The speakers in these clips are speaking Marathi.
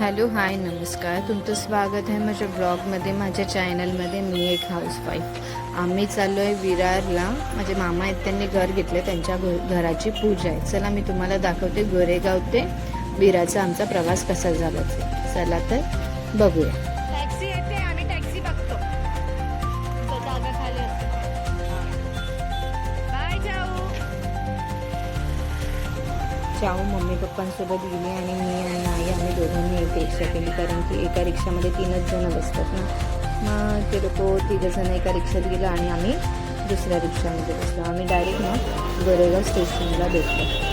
हॅलो हाय नमस्कार. तुमचं स्वागत आहे माझ्या ब्लॉगमध्ये माझ्या चॅनलमध्ये. मी एक हाऊसवाईफ आम्ही चाललो आहे विरारला. माझे मामा आहेत त्यांनी घर घेतले त्यांच्या घ घराची पूजा आहे. चला मी तुम्हाला दाखवते गोरेगाव ते विरारचा आमचा प्रवास कसा झाला ते. चला तर बघूया. शाहू मम्मी पप्पांसोबत गेली आणि मी आणि आई आम्ही दोघांनी एक रिक्षा केली. कारण की एका रिक्षामध्ये तीनच जण बसतात ना. मग ते लोक तिघंजण एका रिक्षात गेलं आणि आम्ही दुसऱ्या रिक्षामध्ये बसलो. आम्ही डायरेक्ट मग गोरेगाव स्टेशनला भेटलो.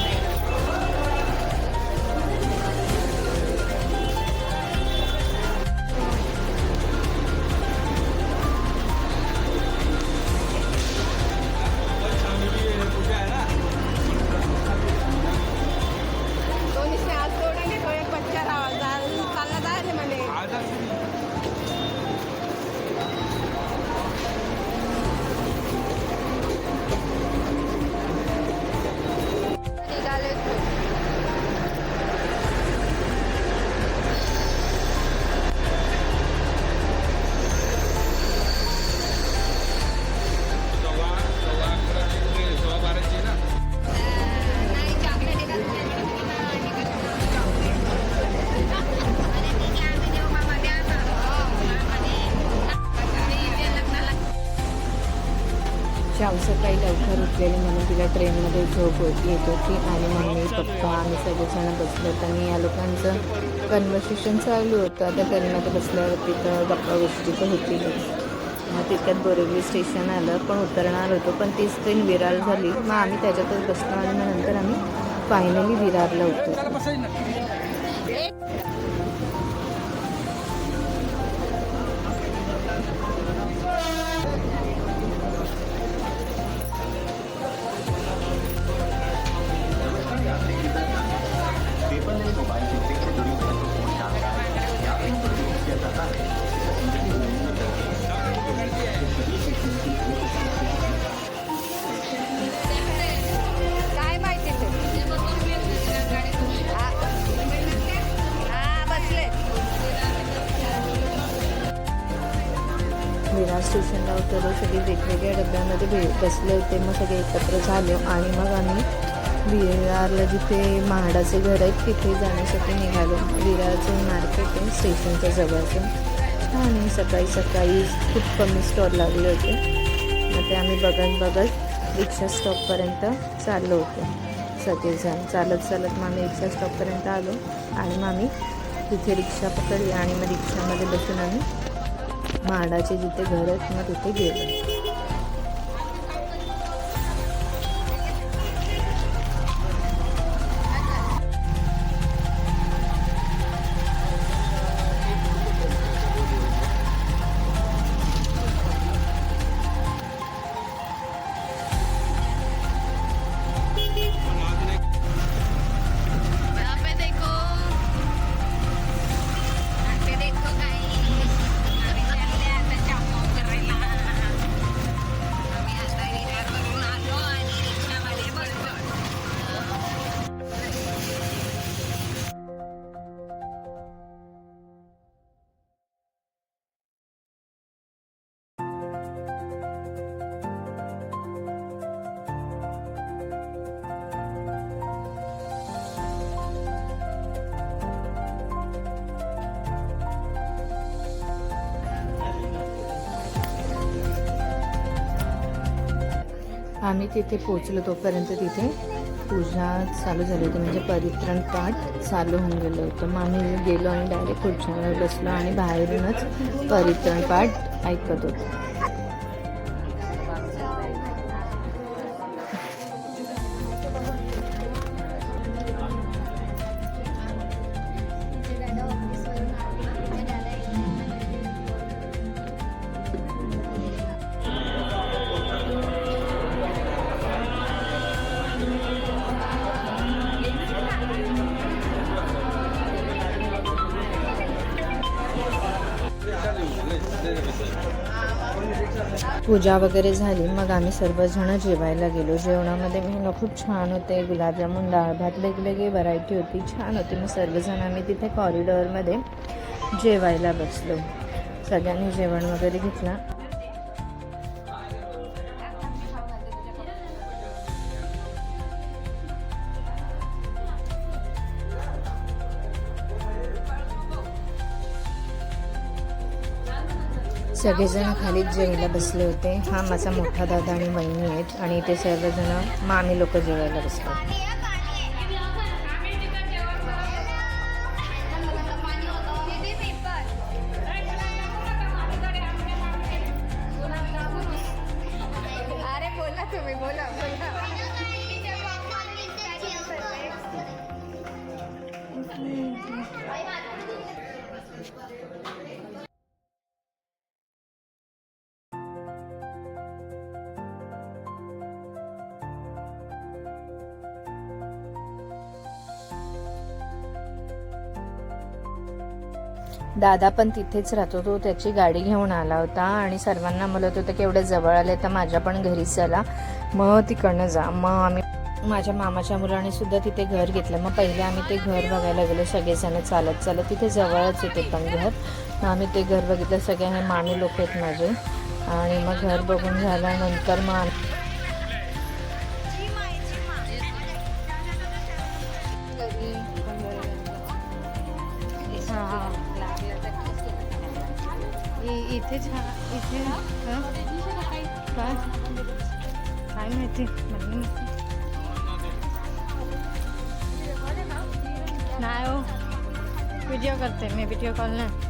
लवकर म्हणून तिला ट्रेनमध्ये झोप येत होती आणि मम्मी पप्पा आम्ही सगळेजण बसलो. होतो आणि या लोकांचं कन्व्हर्सेशन चालू होतं. आता ट्रेनमध्ये बसल्यावर तिथं गप्पा गोष्टी तर होती मग तितक्यात बोरिवली स्टेशन आलं पण उतरणार होतो पण तीच ट्रेन विरार झाली. मग आम्ही त्याच्यातच बसलो आणि मग नंतर आम्ही फायनली विरारला होतो बसले होते मग सगळे एकत्र झालो आणि मग आम्ही विरारला जिथे म्हाडाचे घर आहेत तिथे जाण्यासाठी निघालो. विरारचं मार्केट आहे स्टेशनच्या जवळचं. आणि सकाळी सकाळी खूप कमी स्टॉल लागले होते. मग ते आम्ही बघत बघत रिक्षा स्टॉपपर्यंत चाललो होतो. सगळेजण चालत चालत मग आम्ही रिक्षा स्टॉपपर्यंत आलो आणि मग आम्ही तिथे रिक्षा पकडली आणि मग रिक्षामध्ये बसून आम्ही म्हाडाचे जिथे घर आहेत मग तिथे गेलो. आम्ही तिथे पोचलो तोपर्यंत तिथे पूजा चालू झाली होती म्हणजे परित्रण पाठ चालू होऊन गेलं होतं. मग आम्ही गेलो आणि डायरेक्ट खुर्च्यावर बसलो आणि बाहेरूनच परित्रण पाठ ऐकत होतो. पूजा वगैरे झाली मग आम्ही सर्वजण जेवायला गेलो. जेवणामध्ये मेहनत खूप छान होते गुलाबजामुन डाळ भात वेगवेगळी व्हरायटी होती. छान होती. मग सर्वजण आम्ही तिथे कॉरिडॉरमध्ये जेवायला बसलो. सगळ्यांनी जेवण वगैरे घेतला. सगळेजण खालीच जेवायला बसले होते. हा माझा मोठा दादा आणि वहिनी आहेत आणि ते सर्वजण मामी लोक जेवायला बसले दादा पण तिथेच राहतो. तो त्याची गाडी घेऊन आला होता आणि सर्वांना म्हणत होतं की एवढं जवळ आले तर माझ्या पण घरी चला. मग तिकडनं जा. मग आम्ही माझ्या मामाच्या मुलाने सुद्धा तिथे घर घेतलं. मग पहिले आम्ही ते घर बघायला गेलो. सगळेजण चालत चालत तिथे जवळच येते पण घर. मग आम्ही ते घर बघितलं. सगळे हे मामी लोक आहेत माझे. आणि मग घर बघून झाल्यानंतर मग काय काय माहिती नाही हो कॉल नाही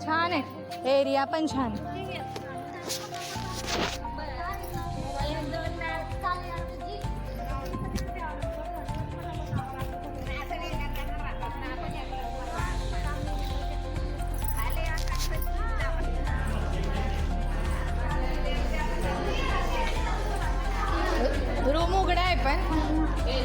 छान आहे एरिया पण छान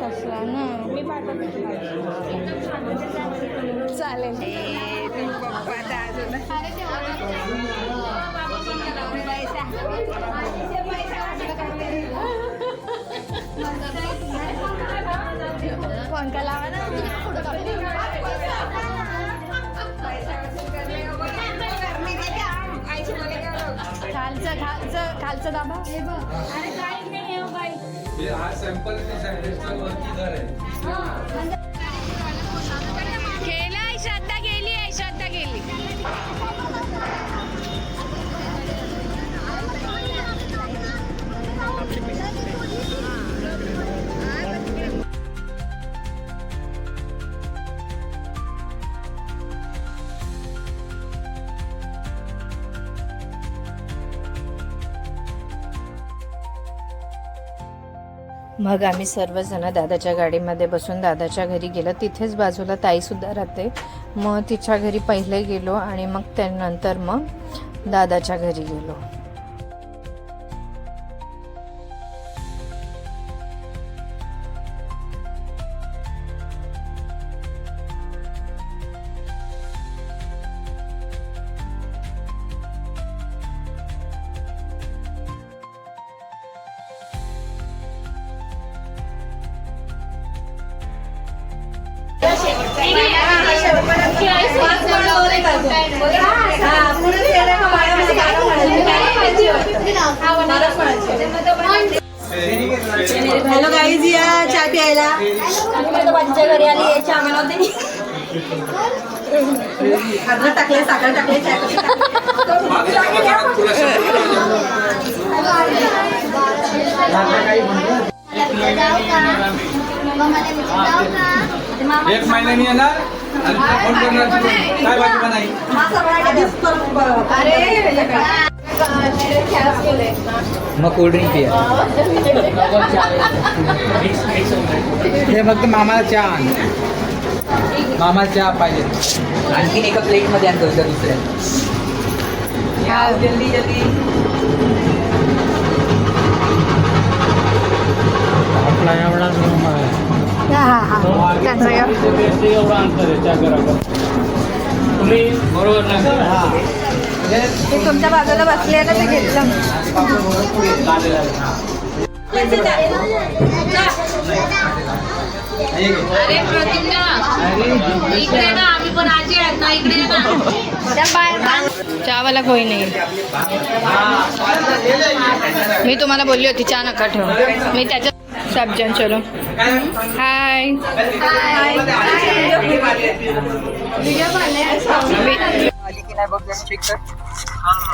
कसला ना. मी चालेल तू खालचं दाबा. हा सॅम्पल वरती दर आहे. मग आम्ही सर्वजण दादाच्या गाडीमध्ये बसून दादाच्या घरी गेलो. तिथेच बाजूला ताईसुद्धा राहते. मग तिच्या घरी पहिले गेलो आणि मग त्यानंतर मग दादाच्या घरी गेलो. हॅलो गाईज या चहा प्यायला. बाजूच्या घरी आली खाजर टाकले साखर टाकले चहा तुला एक महिन्यानी येणार? काय भाजी बनाई मग कोल्ड्रिंक पिया. हे फक्त मामाला चहा आण. मामाला चहा पाहिजे. आणखीन एका प्लेटमध्ये आणतो होतं दुसऱ्या. या, जल्दी जल्दी मी तुमच्या बाजूला बसले ना ते घेतलं. अरे प्रतिज्ञा इकडे ना आम्ही पण आजी आहेत ना इकडे ना. चहावाला कोई नाही. मी तुम्हाला बोलली होती चहा नका ठेव. मी त्याच्या सब्जन चलो. हाय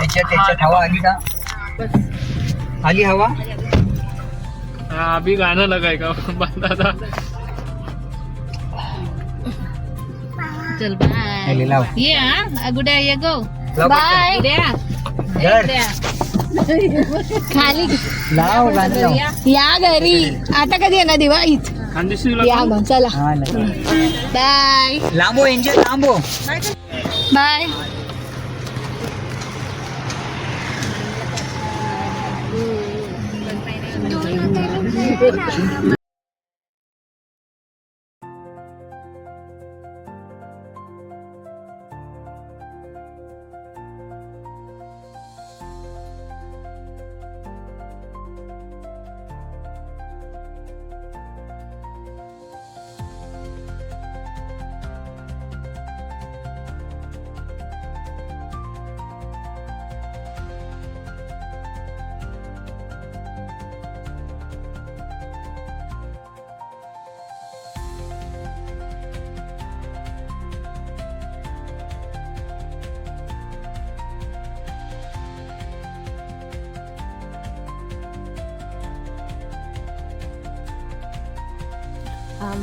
आली हवा आली हवा? अभी गाना लगाए का? बंदा था चल बाय ये हा? गुड्या ये गो बाय. खाली. लाव गाणं लाव या? घरी. आता कधी येणार दिवाळीत या मग चला. हा नाही. बाय. लांबो एंजल लांबो. बाय.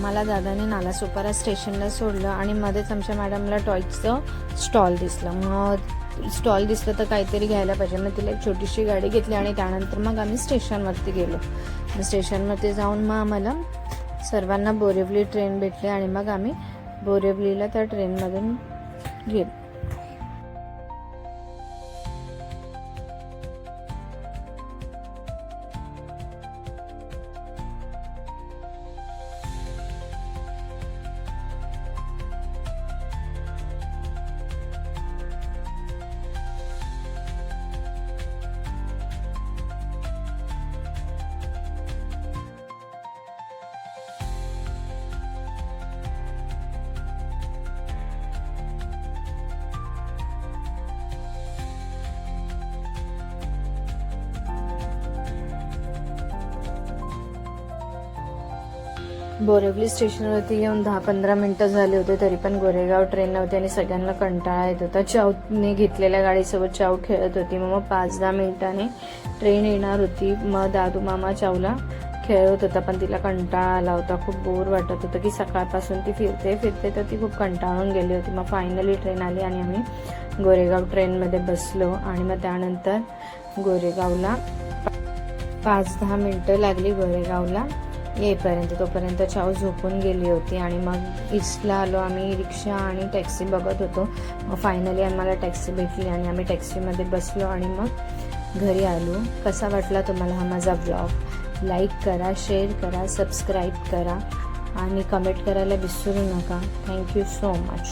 मला दादाने नालासोपारा स्टेशनला सोडलं आणि मध्येच आमच्या मॅडमला टॉयचं स्टॉल दिसलं. मग स्टॉल दिसलं तर काहीतरी घ्यायला पाहिजे. मग तिला एक छोटीशी गाडी घेतली आणि त्यानंतर मग आम्ही स्टेशनवरती गेलो. स्टेशनवरती जाऊन मग आम्हाला सर्वांना बोरिवली ट्रेन भेटली आणि मग आम्ही बोरिवलीला त्या ट्रेनमधून गेलो. बोरिवली स्टेशनवरती येऊन दहा पंधरा मिनटं झाले होते तरी पण गोरेगाव ट्रेन नव्हती आणि सगळ्यांना कंटाळा येत होता. चाऊने घेतलेल्या गाडीसोबत चाव खेळत होती. मग मग पाच दहा मिनिटाने ट्रेन येणार होती. मग दादू मामा चावला खेळत होता पण तिला कंटाळा आला होता. खूप बोर वाटत होतं की सकाळपासून ती फिरते फिरते तर ती खूप कंटाळून गेली होती. मग फायनली ट्रेन आली आणि आम्ही गोरेगाव ट्रेनमध्ये बसलो आणि मग त्यानंतर गोरेगावला पाच दहा मिनटं लागली गोरेगावला. येईपर्यंत तोपर्यंत चाव झोपून गेली होती आणि मग ईस्टला आलो आम्ही रिक्षा आणि टॅक्सी बघत होतो. मग फायनली आम्हाला टॅक्सी भेटली आणि आम्ही टॅक्सीमध्ये बसलो आणि मग घरी आलो. कसा वाटला तुम्हाला हा माझा ब्लॉग लाईक करा शेअर करा सबस्क्राईब करा आणि कमेंट करायला विसरू नका. Thank you so much